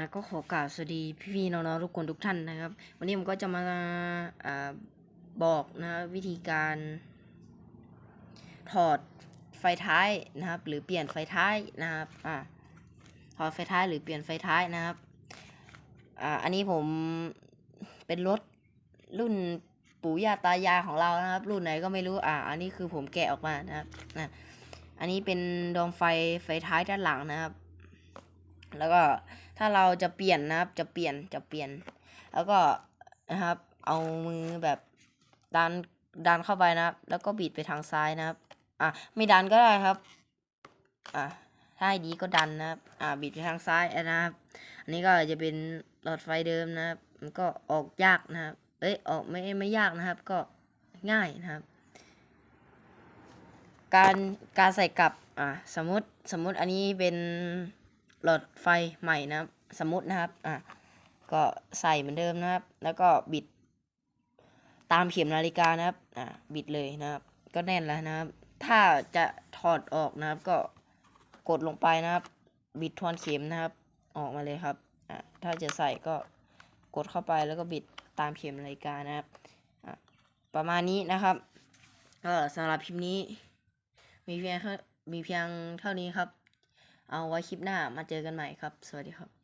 อะก็ขอกล่าวสวัสดีพี่ๆน้องๆทุกคนทุกท่านนะครับ วันนี้ผมก็จะมาอ่าบอกนะวิธีการถอดไฟท้ายนะครับ หรือเปลี่ยนไฟท้ายนะครับอ่าถอดไฟท้ายหรือเปลี่ยนไฟท้ายนะครับอ่าอันนี้ผมเป็นรถรุ่นปู่ย่าตายายของเรานะครับ รุ่นไหนก็ไม่รู้อ่าอันนี้คือผมแกะออกมานะครับนะอันนี้เป็นดวงไฟไฟท้ายด้านหลังนะครับ แล้วก็ถ้าเราจะเปลี่ยนนะครับ จะเปลี่ยนจะเปลี่ยน แล้วก็นะครับ เอามือแบบดันดันเข้าไปนะครับ แล้วก็บิดไปทางซ้ายนะครับ อะไม่ดันก็ได้ครับ อะถ้าดีก็ดันนะครับ อะบิดไปทางซ้ายนะครับ อันนี้ก็จะเป็นหลอดไฟเดิมนะครับ มันก็ออกยากนะครับ เอ้ย ออกไม่ไม่ยากนะครับ ก็ง่ายนะครับ การการใส่กลับ อะสมมติสมมติอันนี้เป็น หลอดไฟใหม่นะครับสมมตินะครับอะก็ใส่เหมือนเดิมนะครับ แล้วก็บิด ตามเข็มนาฬิกานะครับอะบิดเลยนะครับ ก็แน่นแล้วนะครับ ถ้าจะถอดออกนะครับ ก็กดลงไปนะครับ บิดทวนเข็มนะครับ ออกมาเลยครับอะถ้าจะใส่ก็กดเข้าไปแล้วก็บิดตามเข็มนาฬิกานะครับอะประมาณนี้นะครับก็สำหรับคลิปนี้ มีเพียงเท่มีเพียงเท่านี้ครับ เอาไว้คลิปหน้ามาเจอกันใหม่ครับ สวัสดีครับ